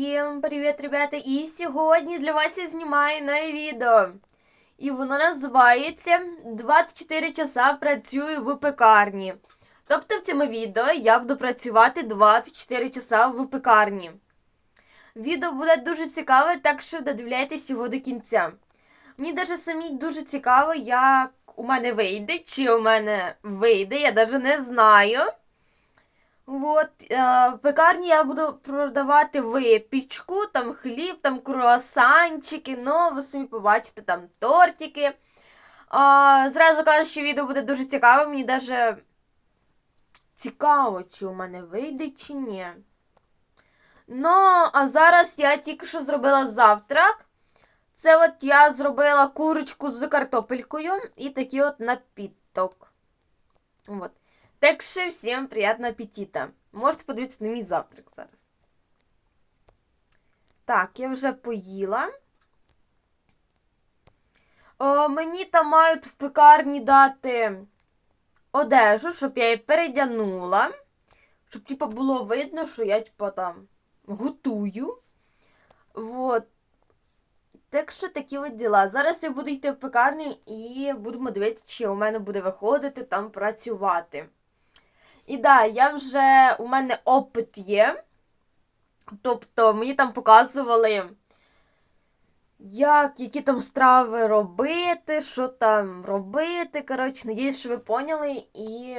Всім привіт, ребята! І сьогодні для вас я знімаю нове відео. І воно називається 24 часа працюю в пекарні. Тобто в цьому відео я буду працювати 24 часа в пекарні. Відео буде дуже цікаве, так що додивляйтесь його до кінця. Мені даже самі дуже цікаво, як у мене вийде, чи у мене вийде, я навіть не знаю. Вот, е, в пекарні я буду продавати випічку, там хліб, там круасанчики, ну, ви самі побачите, там тортики. А, зразу кажу, що відео буде дуже цікаве, мені даже цікаво, чи у мене вийде, чи ні. Ну, а зараз я тільки що зробила завтрак. Це от я зробила курочку з картопелькою і такий от напіток. Вот. Так що всім приятного аппетита. Можете подивитися на мій завтрак зараз. Так, я вже поїла. О, мені там мають в пекарні дати одежу, щоб я її передягнула. Щоб, типа, було видно, що я, типа, там готую. Вот. Так що такі от діла. Зараз я буду йти в пекарню і будемо дивитися, чи у мене буде виходити там працювати. І да, я вже у мене опит є. Тобто мені там показували, як, які там страви робити, що там робити. Коротше, надіюсь, що ви поняли і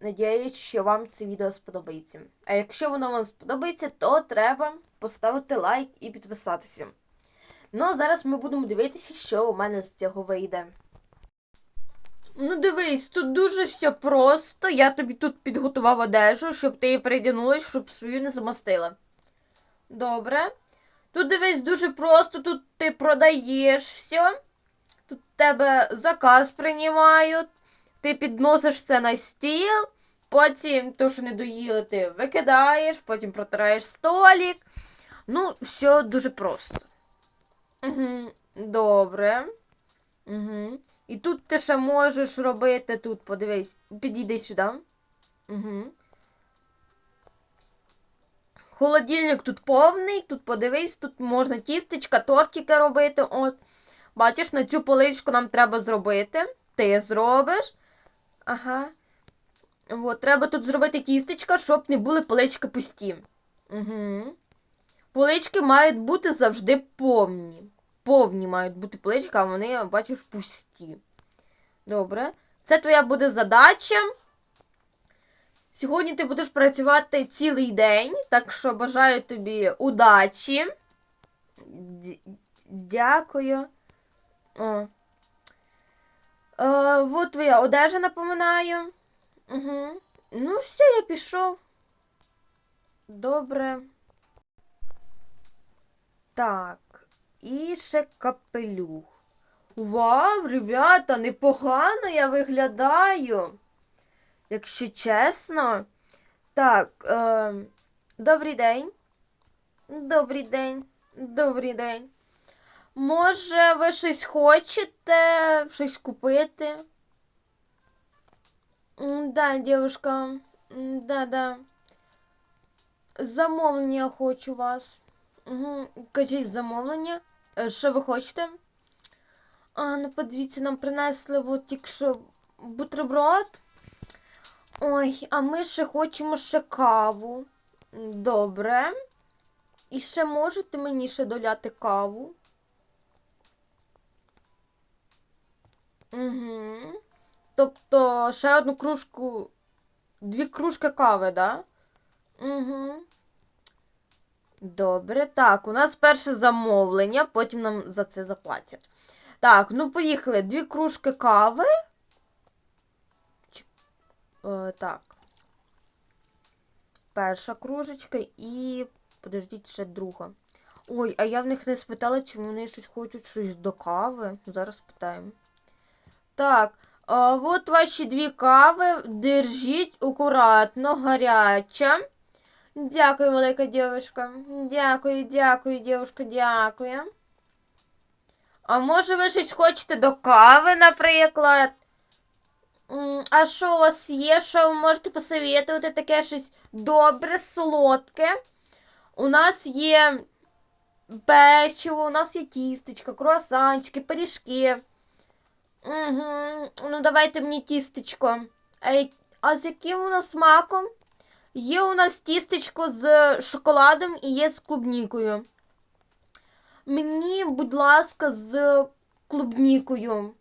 надіюсь, що вам це відео сподобається. А якщо воно вам сподобається, то треба поставити лайк і підписатися. Ну, а зараз ми будемо дивитися, що у мене з цього вийде. Ну, дивись, тут дуже все просто. Я тобі тут підготував одежу, щоб ти її передягнулась, щоб свою не замастила. Добре. Тут дивись дуже просто, тут ти продаєш все. Тут тебе заказ приймають. Ти підносиш це на стіл, потім то, що не доїли, ти викидаєш, потім протираєш столик. Ну, все дуже просто. Угу, Добре. Угу. І тут ти ще можеш робити тут, подивись, підійди сюди. Угу. Холодильник тут повний, тут подивись, тут можна тістечка, тортики робити. От. Бачиш, на цю поличку нам треба зробити. Ти зробиш. Ага. От, треба тут зробити тістечка, щоб не були полички пусті. Угу. Полички мають бути завжди повні повні мають бути плечка, а вони, бачиш, пусті. Добре. Це твоя буде задача. Сьогодні ти будеш працювати цілий день, так що бажаю тобі удачі. Дякую. О. Е, вот твоя одежа напоминаю. Угу. Ну, все, я пішов. Добре. Так. І ще капелюх. Вау, ребята, непогано я виглядаю. Якщо чесно. Так, е, добрий день. Добрий день. Добрий день. Може, ви щось хочете щось купити? Да, девушка. Да, да. Замовлення хочу вас. Угу. Кажіть замовлення. Е, що ви хочете? А, ну подивіться, нам принесли от тільки що бутерброд. Ой, а ми ще хочемо ще каву. Добре. І ще можете мені ще доляти каву? Угу. Тобто ще одну кружку, дві кружки кави, да? Угу. Добре, так, у нас перше замовлення, потім нам за це заплатять. Так, ну поїхали. Дві кружки кави. Е, так. Перша кружечка і. Подождіть, ще друга. Ой, а я в них не спитала, чи вони щось хочуть щось до кави. Зараз питаємо. Так, а, от ваші дві кави. Держіть акуратно, гаряча. Дякую, велика дівчинка. Дякую, дякую, дівчинка, дякую. А може ви щось хочете до кави, наприклад? А що у вас є? Що ви можете посовітувати таке щось добре, солодке? У нас є печиво, у нас є тістечка, круасанчики, пиріжки. Угу. Ну, давайте мені тістечко. А, а з яким нас смаком? Є у нас тістечко з шоколадом і є з клубнікою. Мені, будь ласка, з клубнікою.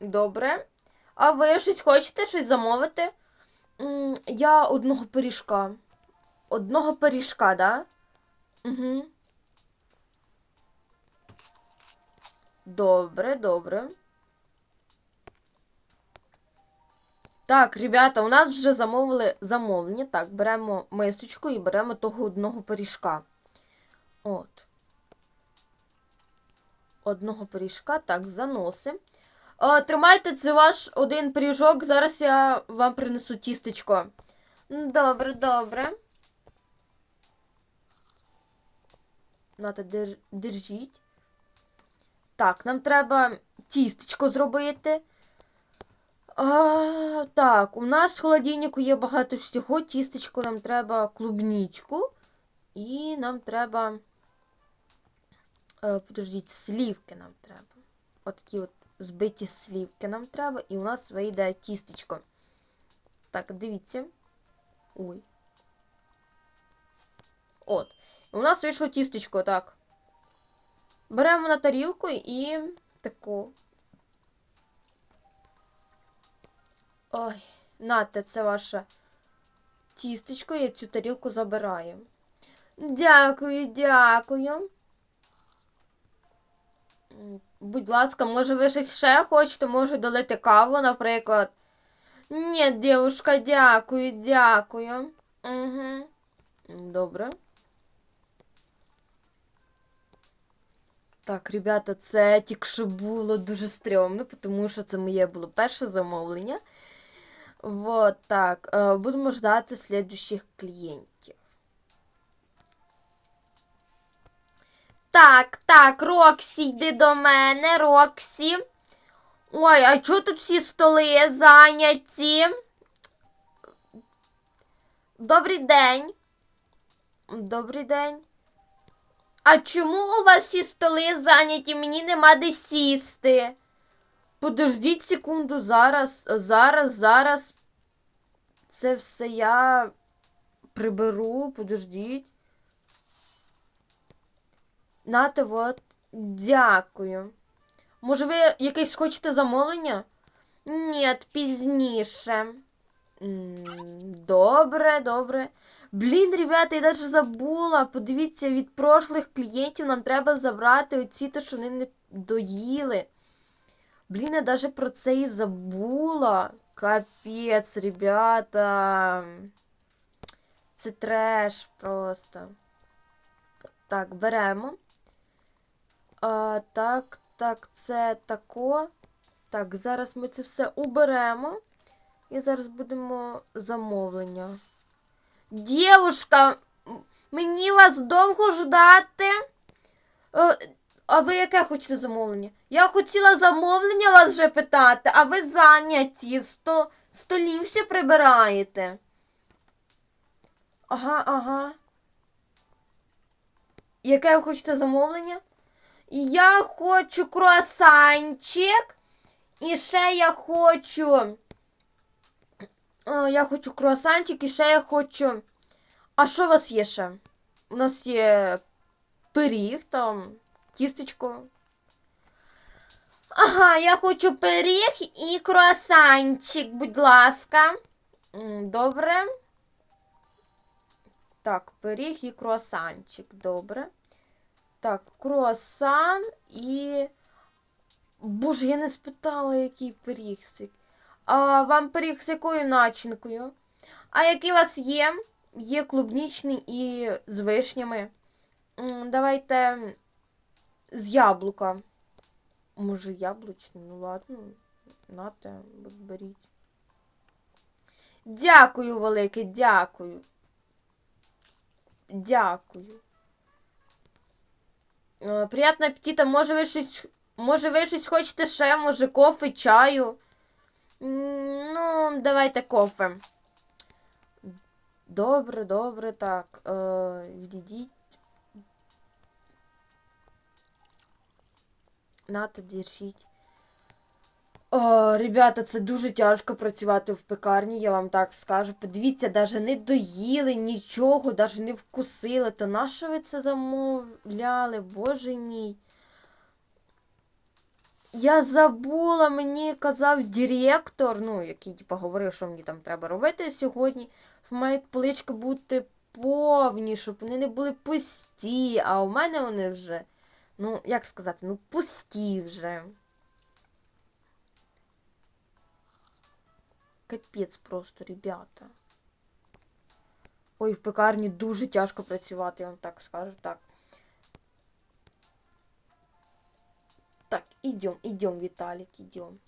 Добре. А ви щось хочете щось замовити? Я одного пиріжка. Одного пиріжка, да? Угу. Добре, добре. Так, ребята, у нас вже замовили замовлення. Так, беремо мисочку і беремо того одного пиріжка. От. Одного пиріжка, так, заносимо. Е, тримайте, це ваш один пиріжок. Зараз я вам принесу тістечко. Добре, добре. Нате, дер... держіть. Так, нам треба тістечко зробити. А, так, у нас в холодильнику є багато всього. Тістечко нам треба клубничку. І нам треба. Е, подождіть, слівки нам треба. От такі от збиті слівки нам треба. І у нас вийде тістечко. Так, дивіться. Ой. От. У нас вийшло тістечко, так. Беремо на тарілку і таку. Ой, нате, це ваше тістечко, я цю тарілку забираю. Дякую, дякую. Будь ласка, може ви щось ще хочете, може долити каву, наприклад. Ні, дівушка, дякую, дякую. Угу. Добре. Так, ребята, це тільки що було дуже стрьомно, тому що це моє було перше замовлення. Вот так. е, Будемо ждати слідуючих клієнтів. Так, так, Роксі, йди до мене, Роксі. Ой, а чого тут всі столи зайняті? Добрий день. Добрий день. А чому у вас всі столи зайняті? Мені нема де сісти. Подождіть секунду, зараз, зараз, зараз. Це все я приберу, подождіть. Нате, от. Дякую. Може, ви якесь хочете замовлення? Ні, пізніше. Добре, добре. Блін, ребята, я навіть забула. Подивіться, від прошлих клієнтів нам треба забрати оці, то, що вони не доїли. Блін, я навіть про це і забула. Капець, ребята. Це треш просто. Так, беремо. А, так, так, це тако. Так, зараз ми це все уберемо. І зараз будемо замовлення. Дівушка, мені вас довго ждати. А ви яке хочете замовлення? Я хотіла замовлення вас вже питати, а ви зайняті. Сто... Столів все прибираєте. Ага, ага. Яке ви хочете замовлення? Я хочу круасанчик. І ще я хочу. Я хочу круасанчик і ще я хочу. А що у вас є ще? У нас є пиріг там, тістечко. Ага, я хочу пиріг і круасанчик, будь ласка. Добре. Так, пиріг і круасанчик, добре. Так, круасан і. Боже, я не спитала, який пиріг. А вам пиріг з якою начинкою? А який у вас є? Є клубнічний і з вишнями. Давайте з яблука. Може, яблучний? Ну ладно. Нате, беріть. Дякую, велике, дякую. Дякую. Е, Приятного апетита. Може ви щось. Може ви щось хочете ще? Може кофе, чаю? Ну, давайте кофе. Добре, добре, так. Е, відійдіть. Нате, держіть. О, ребята, це дуже тяжко працювати в пекарні, я вам так скажу. Подивіться, навіть не доїли нічого, навіть не вкусили. То на що ви це замовляли? Боже мій. Я забула, мені казав директор, ну, який типу, говорив, що мені там треба робити сьогодні. Мають полички бути повні, щоб вони не були пусті, а у мене вони вже, ну, як сказати, ну, пусті вже. Капець просто, ребята. Ой, в пекарні дуже тяжко працювати, я вам так скажу. Так. Так, идем, идем, Віталік, идем.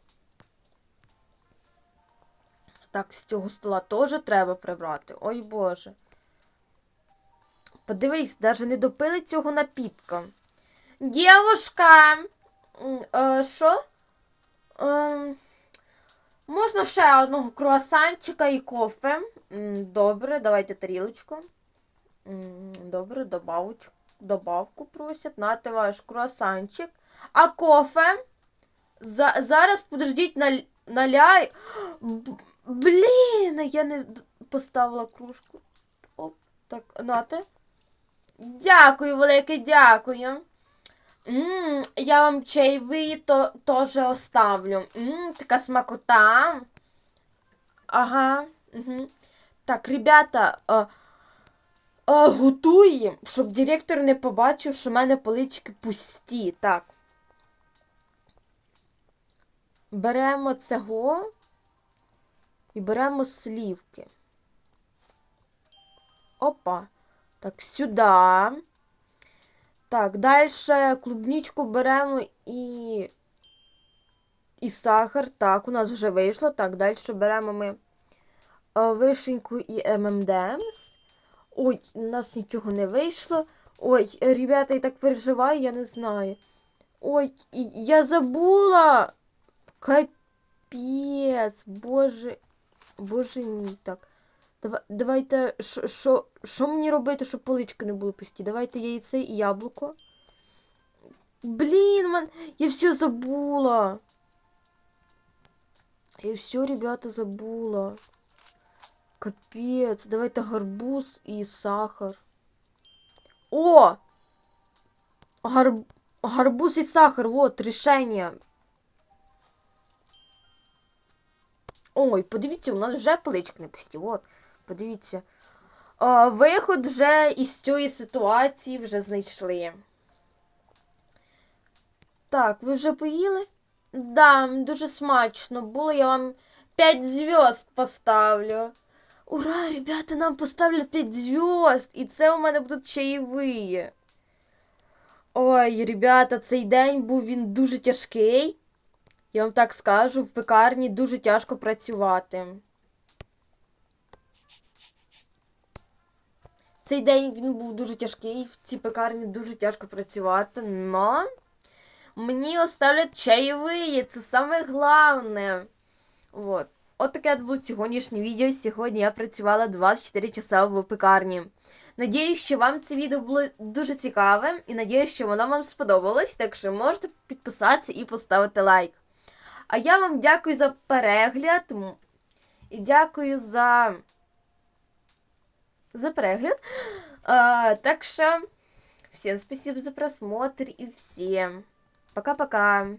Так, з цього стола теж треба прибрати. Ой Боже. Подивись, навіть не допили цього напітка. Дівушка! Е, Що? Ем, Можна ще одного круасанчика і кофе. Добре, давайте тарілочку. Добре, добавочку. Добавку просять. Нате ваш круасанчик. А кофе? За, зараз подождіть наль, наляй. Блін, я не поставила кружку. Оп, так, нате. Дякую, велике, дякую. М, я вам чайовий то теж оставлю. М, така смакота. Ага. Угу. Так, ребята, а, а, готуємо, щоб директор не побачив, що в мене полички пусті. Так. Беремо цього і беремо слівки. Опа. Так, сюди. Так, далі клубничку беремо і. І сахар. Так, у нас вже вийшло. Так, далі беремо ми е, вишеньку і ММДМС. Ой, у нас нічого не вийшло. Ой, ребята, я так переживаю, я не знаю. Ой, я забула. Капець, боже. Боже мій так. Давай, давайте, що- що мені робити, щоб полички не були пусті? Давайте яйце і яблуко. Блін, man, я все забула. Я все, ребята, забула. Капець, давайте гарбуз і сахар. О! Гар... Гарбуз і сахар, вот, рішення. Ой, подивіться, у нас вже полички не пусті. От, подивіться. А, виход вже із цієї ситуації вже знайшли. Так, ви вже поїли? Да, дуже смачно було. Я вам 5 зв'язд поставлю. Ура, ребята, нам поставлять 5 зв'язд. І це у мене будуть чаєві. Ой, ребята, цей день був він дуже тяжкий. Я вам так скажу, в пекарні дуже тяжко працювати. Цей день він був дуже тяжкий, в цій пекарні дуже тяжко працювати, но мені оставлять чайові, це саме головне. Вот. От таке було сьогоднішнє відео. Сьогодні я працювала 24 часа в пекарні. Надіюсь, що вам це відео було дуже цікаве, і надіюсь, що воно вам сподобалось, так що можете підписатися і поставити лайк. А я вам дякую за перегляд. І дякую за. За перегляд. А, так що, всем спасибо за просмотр и всем пока-пока.